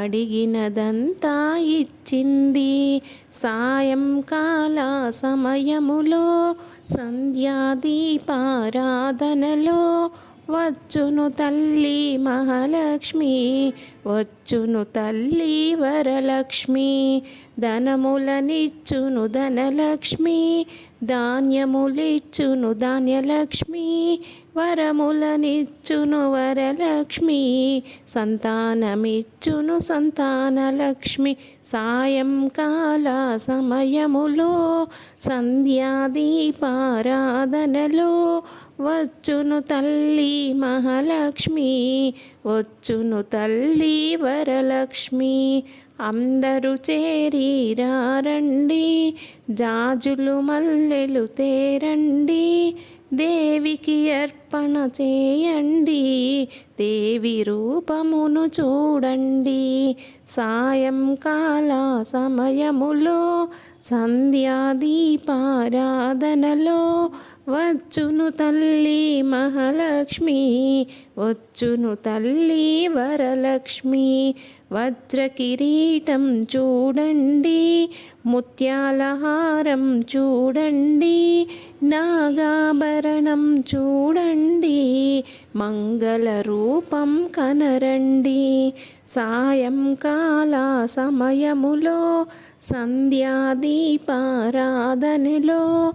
అడిగినదంతా ఇచ్చింది. సాయంకాల సమయములో సంధ్యాదీపారాధనలో వచ్చును తల్లి మహాలక్ష్మి వచ్చును తల్లి వరలక్ష్మి ధనములనిచ్చును ధనలక్ష్మి ధాన్యములిచ్చును ధాన్యలక్ష్మి వరములనిచ్చును వరలక్ష్మి సంతానమిచ్చును సంతానలక్ష్మి సాయంకాల సమయములో సంధ్యాదీపారాధనలో వచ్చును తల్లి మహాలక్ష్మి వచ్చును తల్లి వరలక్ష్మి. అందరూ చేరి రారండి జాజులు మల్లెలు తేరండి. దేవికి అర్పణ చేయండి దేవి రూపమును చూడండి. సాయంకాల సమయములో సంధ్యాదీపారాధనలో వచ్చును తల్లి మహాలక్ష్మి వచ్చును తల్లి వరలక్ష్మి. వజ్ర కిరీటం చూడండి ముత్యాల హారం చూడండి నాగాభరణం చూడండి మంగళ రూపం కనరండి సాయంకాల సమయములో సంధ్యాదీపారాధనలో